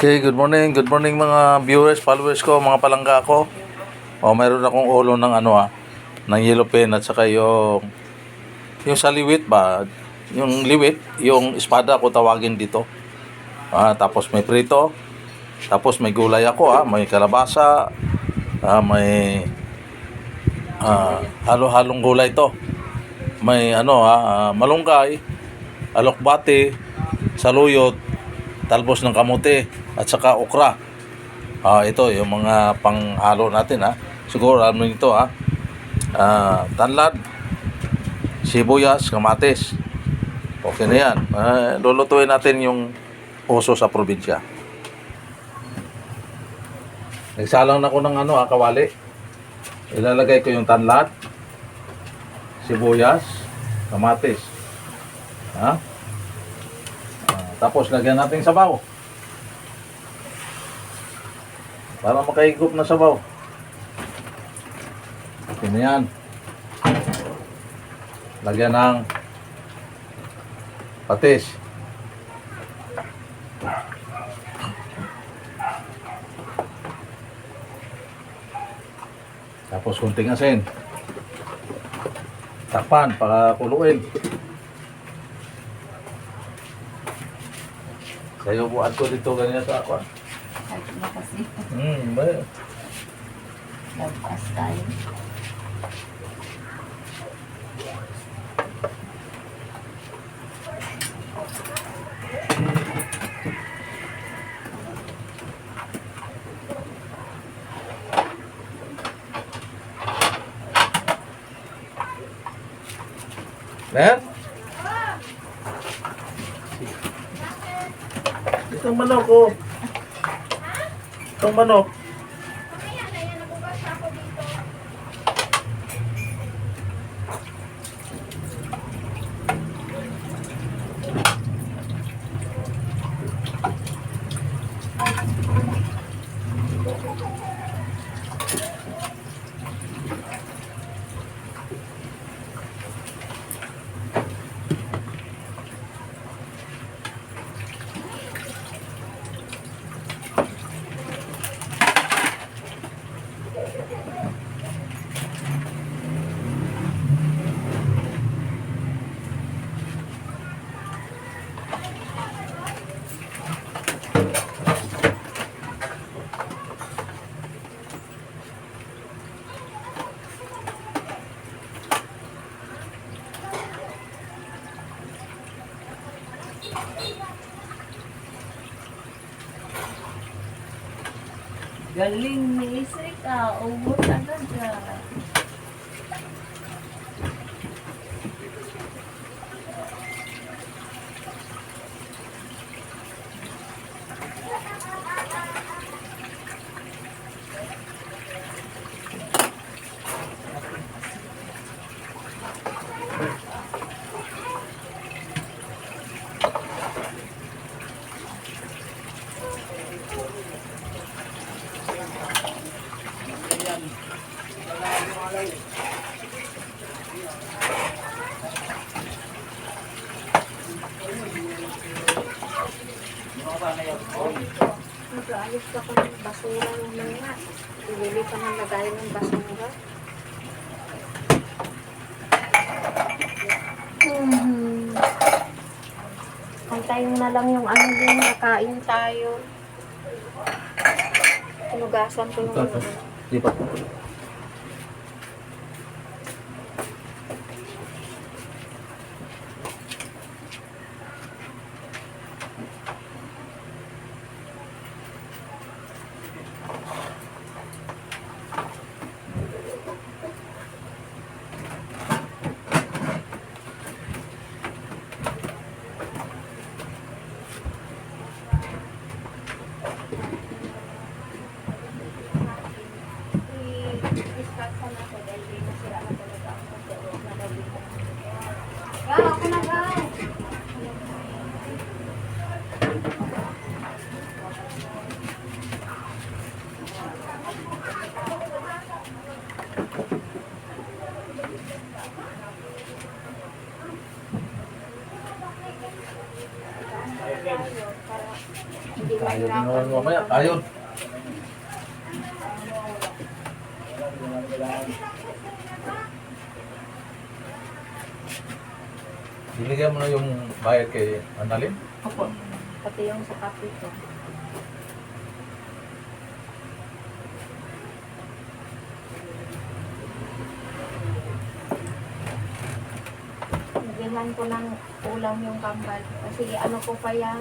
Okay, good morning. Good morning mga viewers, followers ko, mga palangga ko. O, mayroon akong ulo ng ano ah, ng yellow pen at saka yung yung sa liwit ba, yung liwit, yung espada ko tawagin dito. Ah, tapos may prito. Tapos may gulay ako ah, may kalabasa, ah, may ah, halo-halong gulay to. May ano ah, ah, malunggay, alokbate, saluyot, talbos ng kamote at saka okra. Ah, ito yung mga panghalo natin ha. Siguro alam niyo ito ha. Ah, tanlad, sibuyas, kamatis. Okay na yan. Ah, lulutuin natin yung puso sa probinsya. Nagsalang na ko ng ano ha, kawali. Ilalagay ko yung tanlad, sibuyas, kamatis. Ha? Tapos lagyan natin sabaw. Para makaigop na sabaw. Okay na yan. Lagyan ng patis. Tapos kunting asin. Takpan para kuluin. Sayo buat ko dito ganyan sa ako. Kahit na kasi Hmm, ba? nagpas tayo. Mer? Itong manok ko. Itong manok. Galing ni Isrik ah. Ubus agad ah. Nag-aayos ka pa ng basura ng mga. Bibili ka ng lagayan ng basura. Hmm. Antayin mo na lang yung ano din, nakain tayo. Tinugasan ko yung Ito, ito. Di pa. Wow, ako na ba? Hindi Ayaw din naman mamaya. Ayaw. Binigyan mo na yung bayad kay Annalyn? Opo. Pati yung sa kapito. Nabilhan ko ng ulam yung kambal. Kasi ano ko pa yan,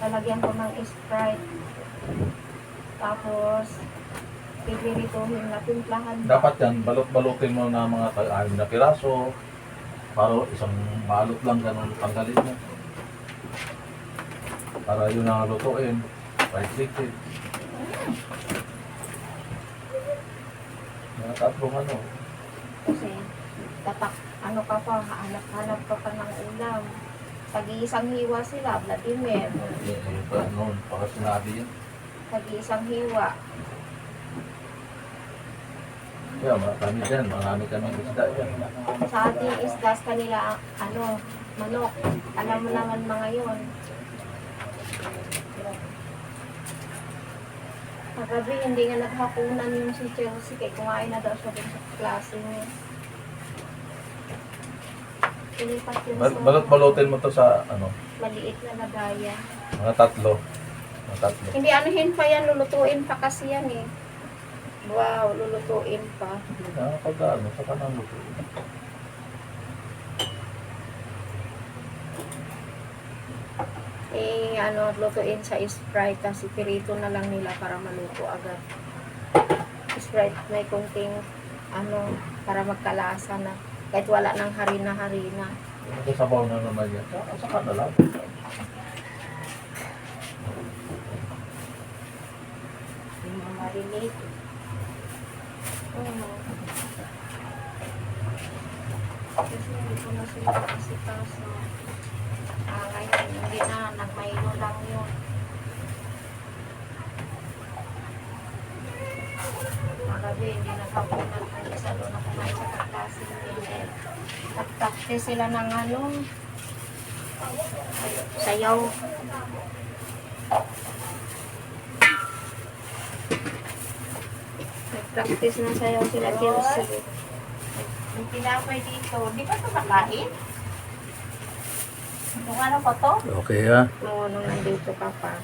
lalagyan ko ng Sprite. Tapos, pipirituhin na timplahan. pa. Dapat yan, balot-balutin mo na mga kaanim na piraso. Para isang balot lang ganun tanggalin mo. Para yun ang lutuin. Fried chicken. Mga tatlong ano. Kasi, tatak, ano ka pa, hanap-hanap ka pa ng ulam. Pag-iisang hiwa sila, Vladimir. Eh, eh, pa- ano, baka sinabi. Pag-iisang hiwa. Kaya marami dyan, marami kami isda yan. Sa ating isdas kanila, ano, manok. Alam mo naman mga yon. Kagabi, hindi nga naghakunan yung si Chelsea kaya kumain na daw siya sa klase niya. Pilipat yun Bal- sa Balot-balutin mo to sa ano, maliit na lagayan. mga tatlo. Mga tatlo. Hindi anuhin pa yan, lulutuin pa kasi yan eh. Wow, lulutuin pa. Ah, pag ano, sa kanang lutuin. Eh, ano, lutuin sa Sprite, kasi pirito na lang nila para maluto agad. Sprite may kunting, ano, para magkalasa na. Kahit wala ng harina-harina. Ito sabaw na naman yan. Na lang. Yung mga marinate. Oh. Kasi hindi ko na sila kasi kaso. Ah, ngayon, hindi na, nagmaylo lang yun. Magabi, hindi nakapunan kung isa doon na kumain sa nila. Nag-practice sila ng ano, sayaw. Nag-practice na sayaw sila Chelsea. Yung tinapay dito, di ba ito nakain? Yung ano pa to? Okay ha. Oo, nung nandito ka pa.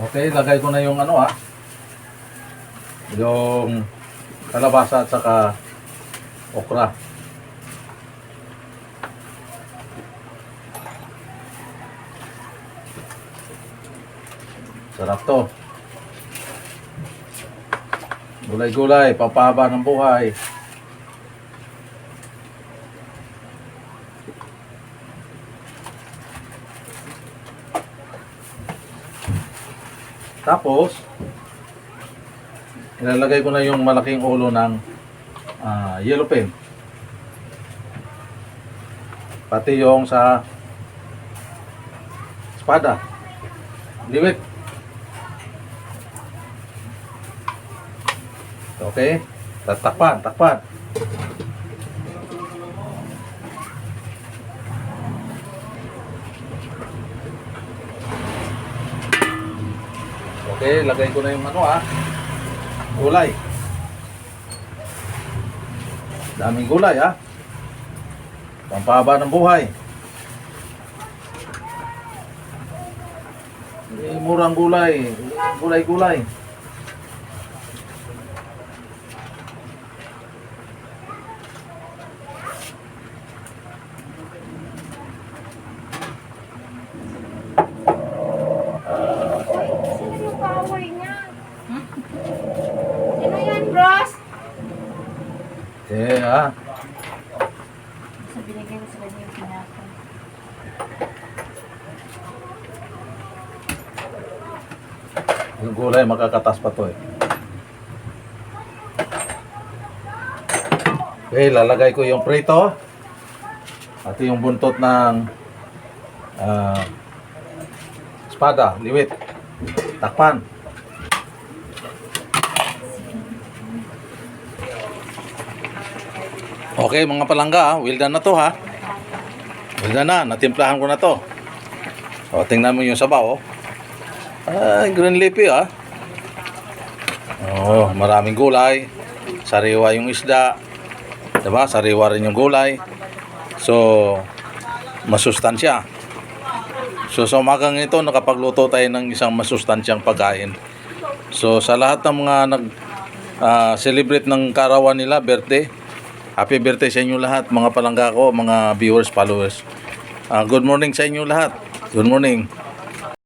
Okay, lagay ko na yung ano ha. Yung kalabasa at saka okra. Sarap to. Gulay-gulay, papaba ng buhay. Tapos, ilalagay ko na yung malaking ulo ng ah, yellow pen. Pati yung sa espada. Liwit. Okay? Tatakpan, takpan. Okay, lagay ko na yung ano ah. Gulay. Daming gulay ah. Pampahaba ng buhay. Eh, murang gulay. Gulay-gulay. Kaaway niya? Sino yan, bros? Eh ah. Sa binigay ko sa kanya yung tinapay. Yung gulay makakatas pa to eh. Okay, lalagay ko yung prito. At yung buntot ng ah, espada, liwit. Takpan. Okay, mga palangga, ah. well done na to ha. Ganda na, natimplahan ko na to. O, tingnan mo yung sabaw, oh. Ay, green leafy, ah. Oh, maraming gulay. Sariwa yung isda. Diba? Sariwa rin yung gulay. So, masustansya. So, sa umagang ito, nakapagluto tayo ng isang masustansyang pagkain. So, sa lahat ng mga nag ah, celebrate ng karawan nila, birthday, happy birthday sa inyo lahat, mga palangga ko, mga viewers, followers. Ah, good morning sa inyo lahat. Good morning.